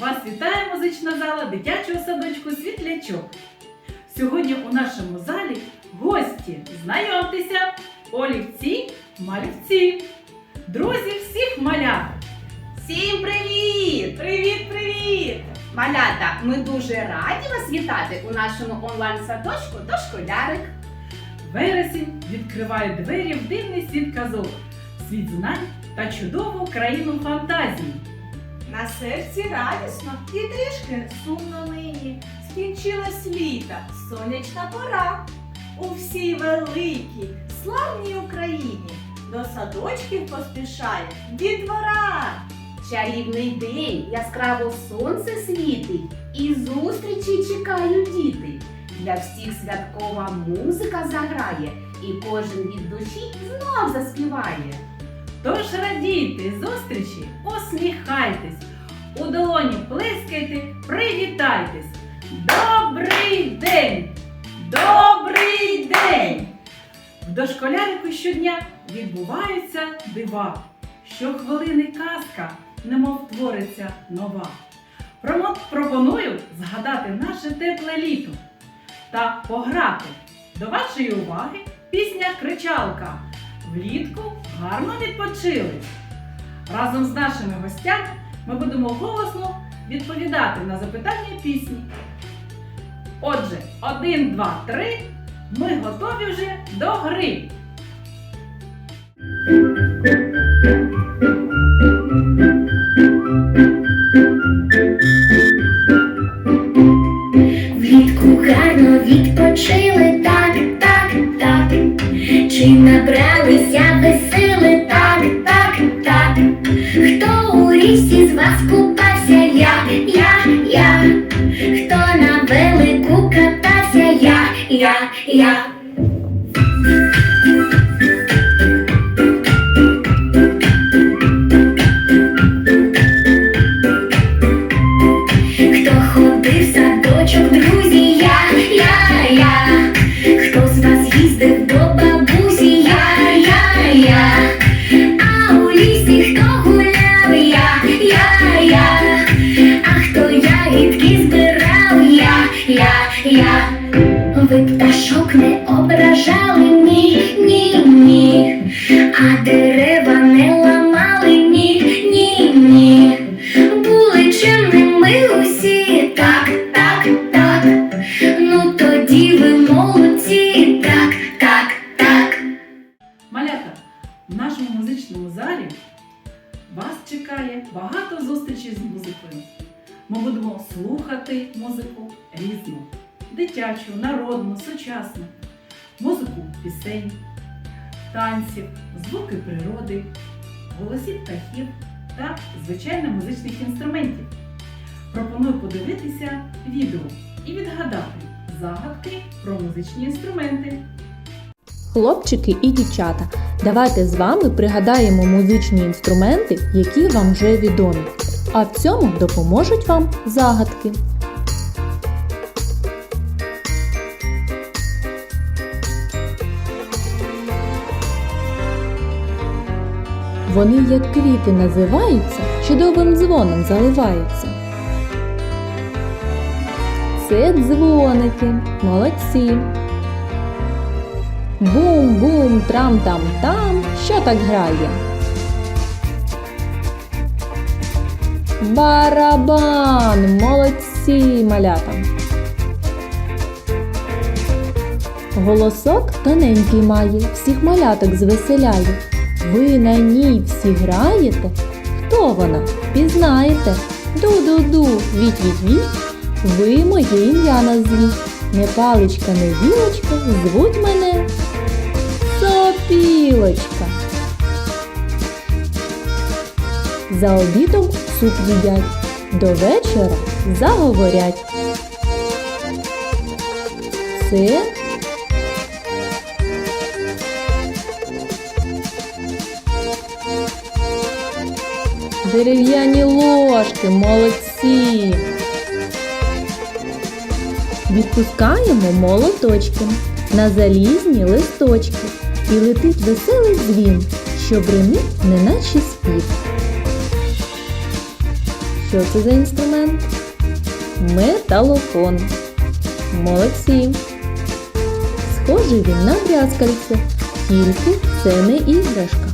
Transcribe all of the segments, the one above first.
Вас вітає музична зала дитячого садочку Світлячок. Сьогодні у нашому залі гості. Знайомтеся! Олівці, малівці, друзі всіх малят. Всім привіт! Привіт, привіт! Малята, ми дуже раді вас вітати у нашому онлайн-садочку «Дошколярик». Вересень відкриває двері в дивний світ казок, світ знань та чудову країну фантазії. На серці радісно і трішки сумно нині. Скінчилось літо, сонячна пора. У всій великій, славній Україні до садочків поспішає дітвора. Чарівний день, яскраво сонце світить, і зустрічі чекають діти. Для всіх святкова музика заграє, і кожен від душі знов заспіває. Тож радійте зустрічі, усміхайтесь, у долоні плескайте, привітайтесь. Добрий день! Добрий день! В дошколярику щодня відбуваються дива. Щохвилини казка, немов твориться нова. Промо- Пропоную згадати наше тепле літо та пограти. До вашої уваги пісня Кричалка. Влітку гарно відпочили. Разом з нашими гостями ми будемо голосно відповідати на запитання пісні. Отже, один, два, три. Ми готові вже до гри. У з вас купався, я, я, я. Хто на велику катався, я, я, я. Ображали, ні, ні, ні. А дерева не ламали, ні, ні, ні. Були чемними усі, так, так, так. Ну тоді ви молодці, так, так, так. Малята, в нашому музичному залі вас чекає багато зустрічей з музикою. Ми будемо слухати музику різну, дитячу, народну, сучасну, музику пісень, танців, звуки природи, голосів птахів та, звичайно, музичних інструментів. Пропоную подивитися відео і відгадати загадки про музичні інструменти. Хлопчики і дівчата, давайте з вами пригадаємо музичні інструменти, які вам вже відомі. А в цьому допоможуть вам загадки. Вони, як квіти, називаються, чудовим дзвоном заливаються. Це дзвоники, молодці. Бум-бум, трам-там-там. Що так грає? Барабан! Молодці, малята! Голосок тоненький має, всіх маляток звеселяє. Ви на ній всі граєте? Хто вона? Пізнаєте? Ду-ду-ду, віть-віть-віть, ви моє ім'я назвіть. Не паличка, не вілочка, звуть мене Сопілочка. За обідом суп їдять, до вечора заговорять. Це дерев'яні ложки, молодці. Відпускаємо молоточки на залізні листочки і летить веселий дзвін, що бримить, неначе спів. Що це за інструмент? Металофон. Молодці. Схожий він на брязкальце, тільки це не іграшка.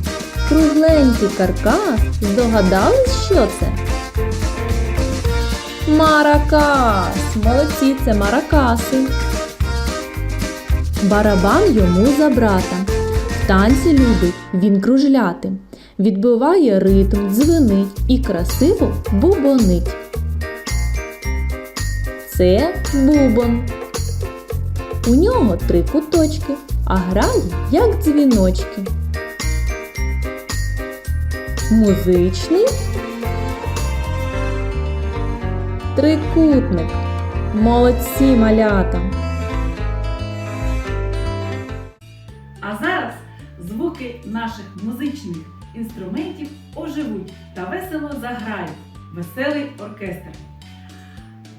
Кругленький каркас. Здогадались, що це? Маракас! Молодці, це маракаси. Барабан йому за брата. В танці любить він кружляти. Відбиває ритм, дзвенить і красиво бубонить. Це бубон. У нього три куточки, а грає як дзвіночки. Музичний трикутник. Молодці малята. А зараз звуки наших музичних інструментів оживуть та весело заграють веселий оркестр.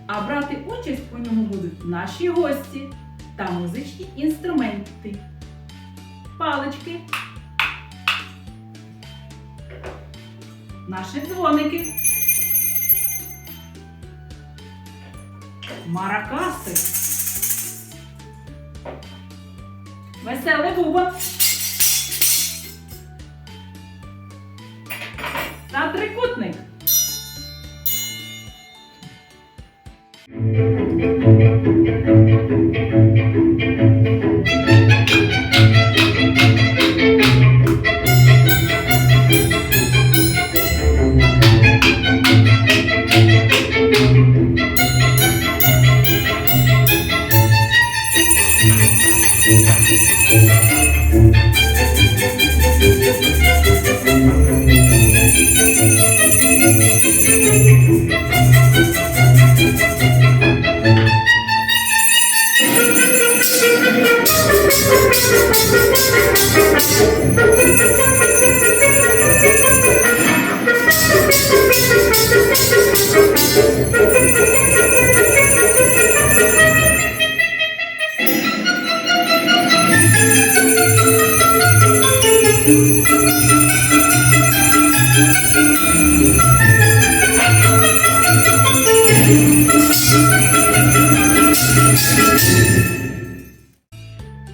А брати участь у ньому будуть наші гості та музичні інструменти. Палички, наші дзвоники, маракаси, веселий бубон.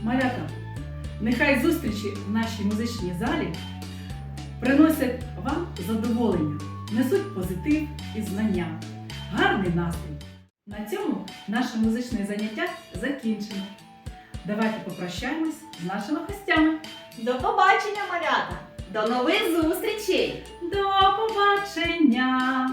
Малята, нехай зустрічі в нашій музичній залі приносять вам задоволення, несуть позитив і знання, гарний настрій. На цьому наше музичне заняття закінчено. Давайте попрощаємось з нашими гостями. До побачення, малята! До нових зустрічей! До побачення!